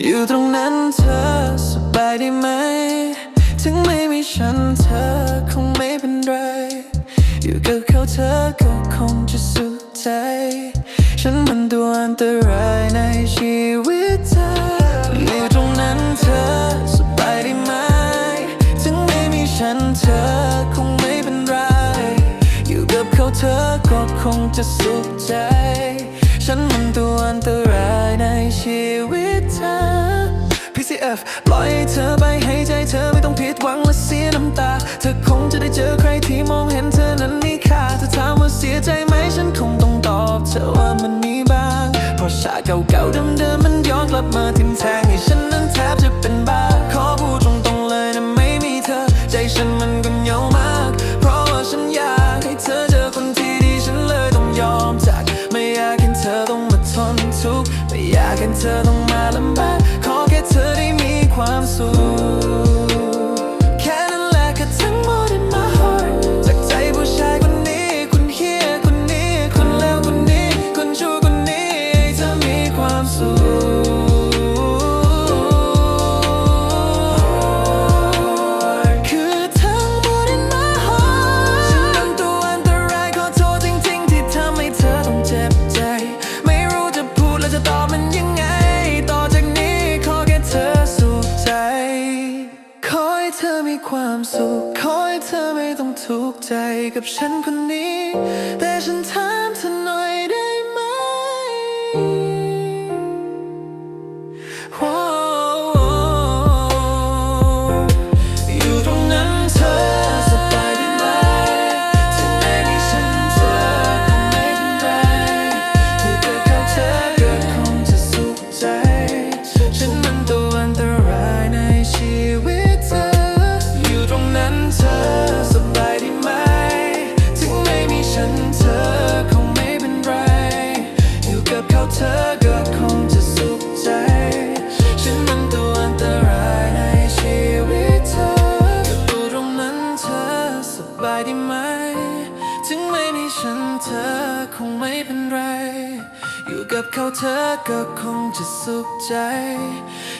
อยู่ตรงนั้นเธอสบายดีไหม ถึงไม่มีฉันเธอคงไม่เป็นไร อยู่กับเขาเธอก็คงจะสุขใจ ฉันมันตัวอันตรายในชีวิตเธออยู่ตรงนั้นเธอสบายดีไหม ถึงไม่มีฉันเธอคงไม่เป็นไร อยู่กับเขาเธอก็คงจะสุขใจ ฉันมันตัวอันตราย F ปล่อยให้เธอไปให้ใจเธอไม่ต้องผิดหวังและเสียน้ำตา เธอคงจะได้เจอใครที่มองเห็นเธอนั้นมีค่าเธอถามว่าเสียใจไหมฉันคงต้องตอบเธอว่ามันมีบ้าง เพราะชาเก่าๆเดิมๆมันย้อนกลับมาทิ่มแทงให้ฉันนั้นแทบจะเป็นบ้าขอพูดตรงๆเลยนะไม่มีเธอ ใจฉันมันก็เหงามาก เพราะว่าฉันอยาก มีความสุข ขอให้เธอไม่ต้องทุกข์ใจกับฉันคนนี้ แต่ฉันถ บายดีไหม ถึงไม่มีฉันเธอคงไม่เป็นไร อยู่กับเขาเธอก็คงจะสุขใจ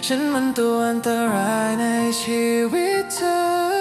ฉันมันตัวอันตรายในชีวิตเธอ